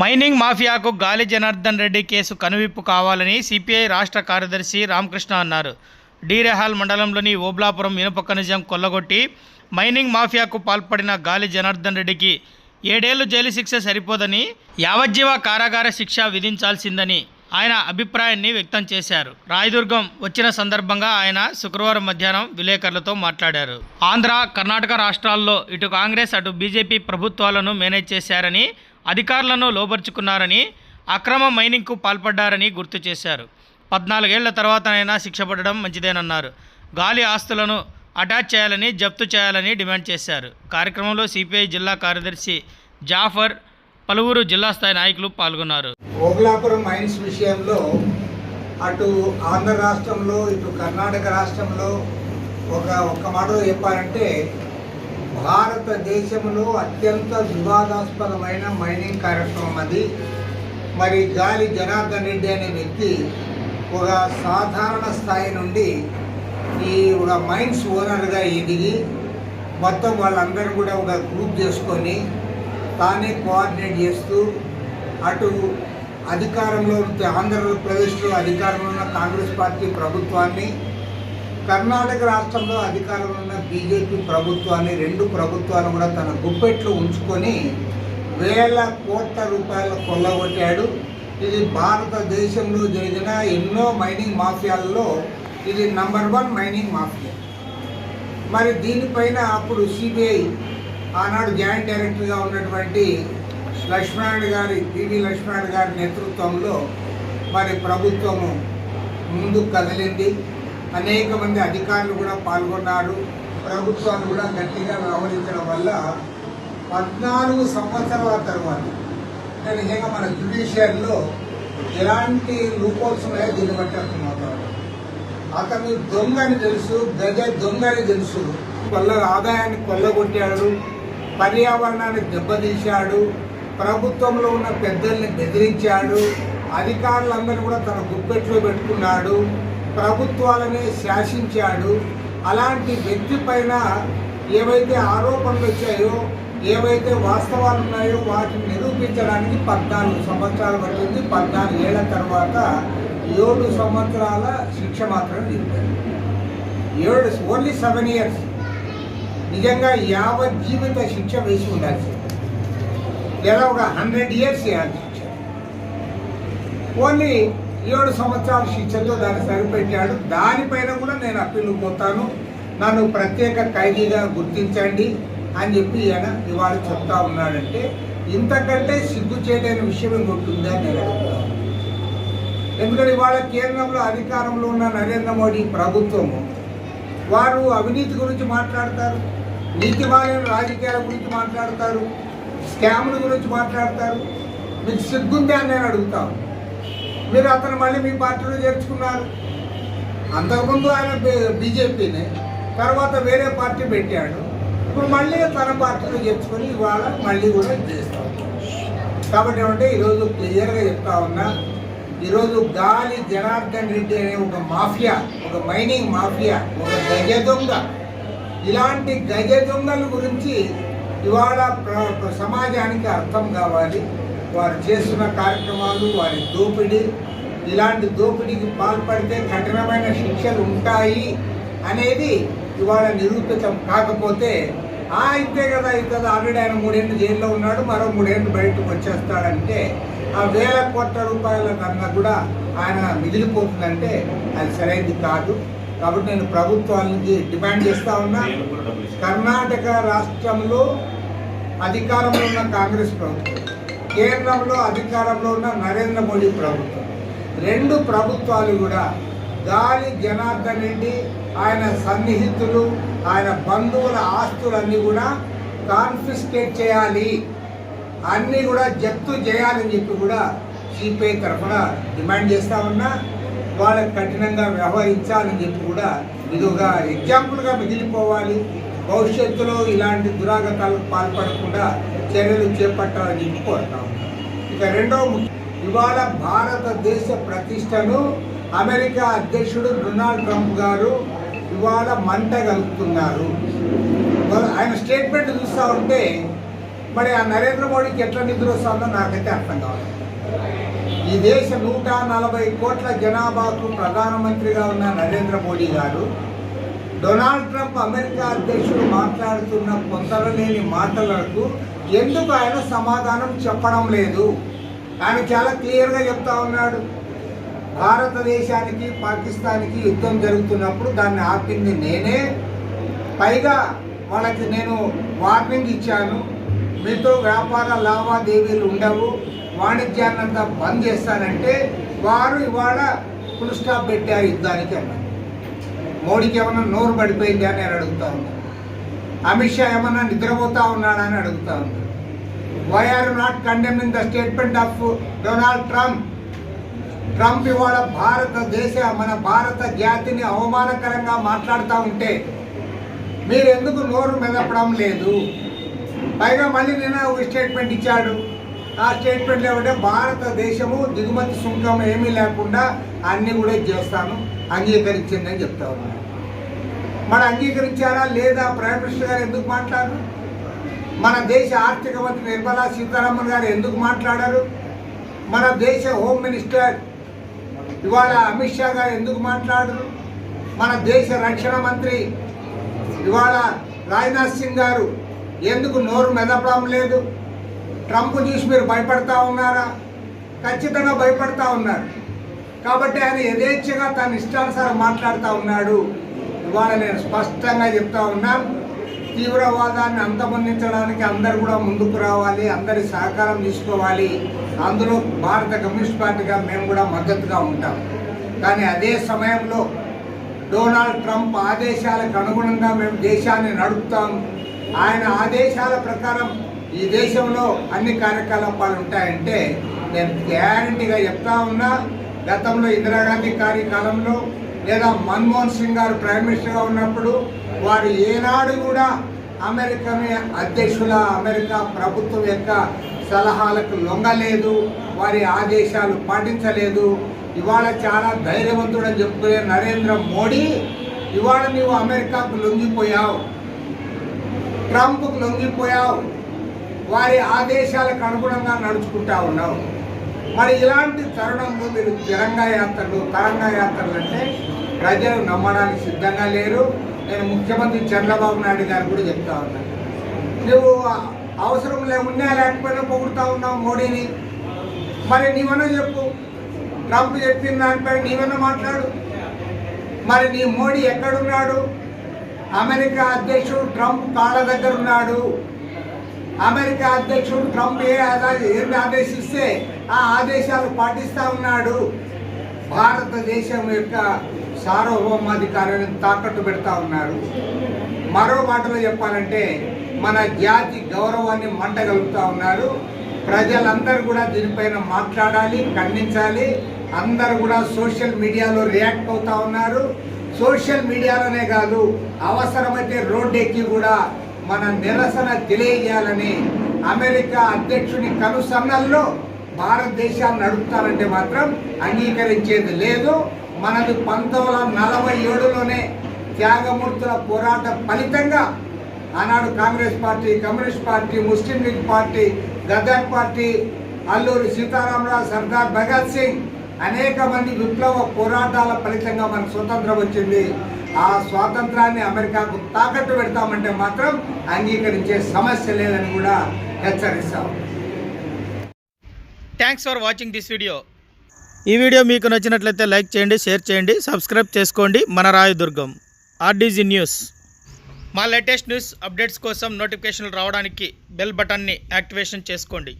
Mining మాఫియాకు గాలి Janardhan Reddy case కనువిప్పు కావాలని సిపిఐ రాష్ట్ర కార్యదర్శి రామకృష్ణ అన్నారు. డీరెహాల్ మండలంలోని ఓబ్లాపురం ఇనుప ఖనిజం కొల్లగొట్టి మైనింగ్ మాఫియాకు పాల్పడిన గాలి జనార్దన్ రెడ్డికి ఏడేళ్ళు జైలు శిక్ష సరిపోదని యావజ్జీవ కారాగార శిక్ష విధించాల్సిందని ఆయన అభిప్రాయాన్ని వ్యక్తం చేశారు. రాయదుర్గం వచ్చిన సందర్భంగా ఆయన శుక్రవారం మధ్యాహ్నం విలేకరులతో మాట్లాడారు. ఆంధ్ర కర్ణాటక రాష్ట్రాల్లో ఇటు కాంగ్రెస్ అటు బీజేపీ ప్రభుత్వాలను మేనేజ్ చేశారని అధికారులను లోపరుచుకున్నారని అక్రమ మైనింగ్కు పాల్పడ్డారని గుర్తు చేశారు. పద్నాలుగేళ్ళ తర్వాతనైనా శిక్ష పడడం మంచిదేనన్నారు. గాలి ఆస్తులను అటాచ్ చేయాలని జప్తు చేయాలని డిమాండ్ చేశారు. కార్యక్రమంలో సిపిఐ జిల్లా కార్యదర్శి జాఫర్ పలువురు జిల్లా స్థాయి నాయకులు పాల్గొన్నారు. ఓబులాపురం మైన్స్ విషయంలో అటు ఆంధ్ర రాష్ట్రంలో ఇటు కర్ణాటక రాష్ట్రంలో ఒక ఒక్క మాటలో చెప్పాలంటే భారతదేశంలో అత్యంత వివాదాస్పదమైన మైనింగ్ కార్యక్రమం అది. మరి గాలి జనార్దన్ రెడ్డి అనే వ్యక్తి ఒక సాధారణ స్థాయి నుండి ఈ ఒక మైన్స్ ఓనర్గా ఎదిగి మొత్తం వాళ్ళందరూ కూడా ఒక గ్రూప్ చేసుకొని తానే కోఆర్డినేట్ చేస్తూ అటు అధికారంలో ఆంధ్రప్రదేశ్లో అధికారంలో ఉన్న కాంగ్రెస్ పార్టీ ప్రభుత్వాన్ని కర్ణాటక రాష్ట్రంలో అధికారంలో ఉన్న బీజేపీ ప్రభుత్వాన్ని రెండు ప్రభుత్వాలు కూడా తన గుప్పెట్లో ఉంచుకొని వేల కోట్ల రూపాయలు కొల్లగొట్టాడు. ఇది భారతదేశంలో జరిగిన ఎన్నో మైనింగ్ మాఫియాల్లో ఇది నంబర్ వన్ మైనింగ్ మాఫియా. మరి దీనిపైన అప్పుడు సిబిఐ ఆనాడు జాయింట్ డైరెక్టర్గా ఉన్నటువంటి లక్ష్మణ్ గారి పివి లక్ష్మణ్ గారి నేతృత్వంలో మరి ప్రభుత్వము ముందుకు కదిలింది. అనేక మంది అధికారులు కూడా పాల్గొన్నారు. ప్రభుత్వాలు కూడా గట్టిగా వ్యవహరించడం వల్ల పద్నాలుగు సంవత్సరాల తర్వాత అంటే నిజంగా మన జ్యుడిషియల్లో ఎలాంటి లూపోల్స్ ఉన్నాయో దీన్ని బట్టి అర్థమవుతారు అతను దొంగ అని తెలుసు గజ దొంగ అని తెలుసు. కొల్ల ఆదాయాన్ని కొల్లగొట్టాడు పర్యావరణాన్ని దెబ్బతీశాడు ప్రభుత్వంలో ఉన్న పెద్దల్ని బెదిరించాడు అధికారులందరూ కూడా తన గుప్పెట్లో పెట్టుకున్నాడు. ప్రభుత్వాలనే శాసించాడు. అలాంటి వ్యక్తి పైన ఏవైతే ఆరోపణలు వచ్చాయో ఏవైతే వాస్తవాలు ఉన్నాయో వాటిని నిరూపించడానికి పద్నాలుగు సంవత్సరాలు పట్టింది. పద్నాలుగు ఏళ్ళ తర్వాత ఏడు సంవత్సరాల శిక్ష మాత్రమే నిలిపారు ఏడు ఓన్లీ సెవెన్ ఇయర్స్ నిజంగా యావజ్జీవిత శిక్ష వేసి ఉండాల్సి లేదా ఒక హండ్రెడ్ ఇయర్స్ చేయాల్సి శిక్ష ఓన్లీ ఏడు సంవత్సరాల శిక్షతో దాన్ని సరిపెట్టాడు దానిపైన కూడా నేను అప్పీలు పోతాను. నన్ను ప్రత్యేక ఖైదీగా గుర్తించండి అని చెప్పి ఈయన ఇవాళ చెప్తా ఉన్నాడంటే ఇంతకంటే సిగ్గు చేయలేని విషయం ఇంకొట్టుందా నేను అడుగుతాను ఎందుకంటే ఇవాళ కేంద్రంలో అధికారంలో ఉన్న నరేంద్ర మోడీ ప్రభుత్వము వారు అవినీతి గురించి మాట్లాడతారు నీతిమాలిన రాజకీయాల గురించి మాట్లాడతారు స్కాముల గురించి మాట్లాడతారు. మీకు సిగ్గుందా అని నేను అడుగుతాను మీరు అతను మళ్ళీ మీ పార్టీలో చేర్చుకున్నారు. అంతకుముందు ఆయన బీజేపీని తర్వాత వేరే పార్టీ పెట్టాడు. ఇప్పుడు మళ్ళీ తన పార్టీలో చేర్చుకొని ఇవాళ మళ్ళీ కూడా చేస్తాం. కాబట్టి ఏమంటే ఈరోజు క్లియర్గా చెప్తా ఉన్నా ఈరోజు గాలి జనార్దన్ రెడ్డి అనే ఒక మాఫియా ఒక మైనింగ్ మాఫియా ఒక గజ దొంగ ఇలాంటి గజ దొంగల గురించి ఇవాళ సమాజానికి అర్థం కావాలి. వారు చేస్తున్న కార్యక్రమాలు వారి దోపిడీ ఇలాంటి దోపిడీకి పాల్పడితే కఠినమైన శిక్షలు ఉంటాయి అనేది ఇవాళ నిరూపితం కాకపోతే ఆ అయితే కదా ఇంత ఆల్రెడీ ఆయన మూడేళ్ళు జైల్లో ఉన్నాడు మరో మూడేళ్ళు బయటకు వచ్చేస్తాడంటే ఆ వేల కోట్ల రూపాయల కన్నా కూడా ఆయన మిగిలిపోతుందంటే అది సరైనది కాదు. కాబట్టి నేను ప్రభుత్వాల నుంచి డిమాండ్ చేస్తా ఉన్నా కర్ణాటక రాష్ట్రంలో అధికారంలో ఉన్న కాంగ్రెస్ ప్రభుత్వం. కేంద్రంలో అధికారంలో ఉన్న నరేంద్ర మోడీ ప్రభుత్వం. రెండు ప్రభుత్వాలు కూడా గాలి జనార్దన్ రెడ్డి ఆయన సన్నిహితులు ఆయన బంధువుల ఆస్తులన్నీ కూడా కాన్ఫిస్కేట్ చేయాలి. అన్నీ కూడా జప్తు చేయాలని చెప్పి కూడా సిపిఐ తరఫున డిమాండ్ చేస్తా ఉన్నా. వాళ్ళకి కఠినంగా వ్యవహరించాలని చెప్పి కూడా ఇది ఒక ఎగ్జాంపుల్గా మిగిలిపోవాలి. భవిష్యత్తులో ఇలాంటి దురాగతాలకు పాల్పడకుండా చర్యలు చేపట్టాలని చెప్పి కోరుతా ఇక రెండవ ఇవాళ భారతదేశ ప్రతిష్టను అమెరికా అధ్యక్షుడు డొనాల్డ్ ట్రంప్ గారు ఇవాళ మంట కలుపుతున్నారు ఆయన స్టేట్మెంట్ చూస్తూ ఉంటే మరి ఆ నరేంద్ర మోడీకి ఎట్లా నిద్ర వస్తుందో నాకైతే అర్థం కావాలి ఈ దేశ నూట నలభై కోట్ల జనాభాకు ప్రధానమంత్రిగా ఉన్న నరేంద్ర మోడీ గారు డొనాల్డ్ ట్రంప్ అమెరికా అధ్యక్షుడు మాట్లాడుతున్న పొందలేని మాటలకు ఎందుకు ఆయన సమాధానం చెప్పడం లేదు? ఆయన చాలా క్లియర్గా చెప్తా ఉన్నాడు. భారతదేశానికి పాకిస్తాన్కి యుద్ధం జరుగుతున్నప్పుడు దాన్ని ఆపింది నేనే. పైగా వాళ్ళకి నేను వార్నింగ్ ఇచ్చాను. మీతో వ్యాపార లావాదేవీలు ఉండవు. వాణిజ్యాన్ని అంతా బంద్ చేస్తానంటే వారు ఇవాళ ఫుల్ స్టాప్ పెట్టారు యుద్ధానికి అన్నారు మోడీకి ఏమన్నా నోరు పడిపోయింది అని నేను అడుగుతా ఉన్నాను అమిత్ షా ఏమన్నా నిద్రపోతా ఉన్నాడా అని అడుగుతా ఉన్నాను why are not condemning the statement of Donald Trump Trump ఇవాళ భారతదేశ మన భారత జాతిని అవమానకరంగా మాట్లాడుతూ ఉంటే మీరు ఎందుకు నోరు మెదపడం లేదు? పైగా మళ్ళీ నిన్న ఒక స్టేట్మెంట్ ఇచ్చాడు. ఆ స్టేట్మెంట్ ఏమంటే భారతదేశము దిగుమతి సుంకం ఏమీ లేకుండా అన్ని కూడా చేస్తాను అంగీకరించిందని చెప్తా ఉన్నాను మరి అంగీకరించారా లేదా? ప్రైమ్ మినిస్టర్ గారు ఎందుకు మాట్లాడారు? మన దేశ ఆర్థిక మంత్రి నిర్మలా సీతారామన్ గారు ఎందుకు మాట్లాడారు? మన దేశ హోమ్ మినిస్టర్ ఇవాళ అమిత్ షా గారు ఎందుకు మాట్లాడరు? మన దేశ రక్షణ మంత్రి ఇవాళ రాజ్నాథ్ సింగ్ గారు ఎందుకు నోరు మెదపడం లేదు? ట్రంప్ చూసి మీరు భయపడతా ఉన్నారా? ఖచ్చితంగా భయపడతా ఉన్నారు. కాబట్టి ఆయన యథేచ్ఛగా తన ఇష్టానుసారం మాట్లాడుతూ ఉన్నాడు. ఇవాళ నేను స్పష్టంగా చెప్తా ఉన్నాను తీవ్రవాదాన్ని అంతమొందించడానికి అందరు కూడా ముందుకు రావాలి అందరి సహకారం తీసుకోవాలి. అందులో భారత కమ్యూనిస్ట్ పార్టీగా మేము కూడా మద్దతుగా ఉంటాం. కానీ అదే సమయంలో డొనాల్డ్ ట్రంప్ ఆదేశాలకు అనుగుణంగా మేము దేశాన్ని నడుపుతాం. ఆయన ఆదేశాల ప్రకారం ఈ దేశంలో అన్ని కార్యకలాపాలు ఉంటాయంటే నేను గ్యారంటీగా చెప్తా ఉన్నా గతంలో ఇందిరాగాంధీ కార్యకాలంలో లేదా మన్మోహన్ సింగ్ గారు ప్రైమ్ మినిస్టర్గా ఉన్నప్పుడు వారు ఏనాడు కూడా అమెరికన్ అధ్యక్షుల అమెరికా ప్రభుత్వం యొక్క సలహాలకు లొంగలేదు వారి ఆదేశాలు పాటించలేదు. ఇవాళ చాలా ధైర్యవంతుడని చెప్పుకునే నరేంద్ర మోడీ ఇవాళ నీవు అమెరికాకు లొంగిపోయావు ట్రంప్కు లొంగిపోయావు. వారి ఆదేశాలకు అనుగుణంగా నడుచుకుంటా ఉన్నావు. మరి ఇలాంటి తరుణంలో మీరు తిరంగా యాత్రలు తరంగా యాత్రలు అంటే ప్రజలు నమ్మడానికి సిద్ధంగా లేరు. నేను ముఖ్యమంత్రి చంద్రబాబు నాయుడు గారు కూడా చెప్తా ఉన్నాను నువ్వు అవసరం లే ఉన్నా లేకపోయినా పొగుడుతా ఉన్నావు మోడీని. మరి నీవన్నా చెప్పు. ట్రంప్ చెప్పిన దానిపై నీవన్నా మాట్లాడు. మరి నీ మోడీ ఎక్కడున్నాడు? అమెరికా అధ్యక్షుడు ట్రంప్ కాళ్ళ దగ్గర ఉన్నాడు. అమెరికా అధ్యక్షుడు ట్రంప్ ఏ ఏం ఆదేశిస్తే ఆ ఆదేశాలు పాటిస్తా ఉన్నాడు. భారతదేశం యొక్క సార్వభౌమాధికారాన్ని తాకట్టు పెడతా ఉన్నారు మరో మాటలో చెప్పాలంటే మన జాతి గౌరవాన్ని మంటగలుపుతా ఉన్నారు. ప్రజలందరూ కూడా దీనిపైన మాట్లాడాలి ఖండించాలి. అందరూ కూడా సోషల్ మీడియాలో రియాక్ట్ అవుతా ఉన్నారు. సోషల్ మీడియాలోనే కాదు అవసరమైతే రోడ్డు ఎక్కి కూడా మన నిరసన తెలియజేయాలని అమెరికా అధ్యక్షుని కనుసన్నల్లో భారతదేశాన్ని నడుపుతారంటే మాత్రం అంగీకరించేది లేదు. మనది పంతొమ్మిది వందల నలభై ఏడులోనే త్యాగమూర్తుల పోరాట ఫలితంగా ఆనాడు Congress party communist party Muslim league party Gadar party Alluri Sitaramarao Sardar Bhagat Singh అనేక మంది విప్లవ పోరాటాల ఫలితంగా మనకు స్వతంత్రం వచ్చింది. ఆ స్వాతంత్రాన్ని అమెరికాకు తాకట్టు పెడతామంటే మాత్రం అంగీకరించే సమస్య లేదని కూడా హెచ్చరిస్తాం. Thanks for watching this video ఈ వీడియో మీకు నచ్చినట్లయితే లైక్ చేయండి షేర్ చేయండి సబ్స్క్రైబ్ చేసుకోండి. మన రాయదుర్గం ఆర్డీజీ న్యూస్. మా లేటెస్ట్ న్యూస్ అప్డేట్స్ కోసం నోటిఫికేషన్లు రావడానికి బెల్ బటన్ని యాక్టివేషన్ చేసుకోండి.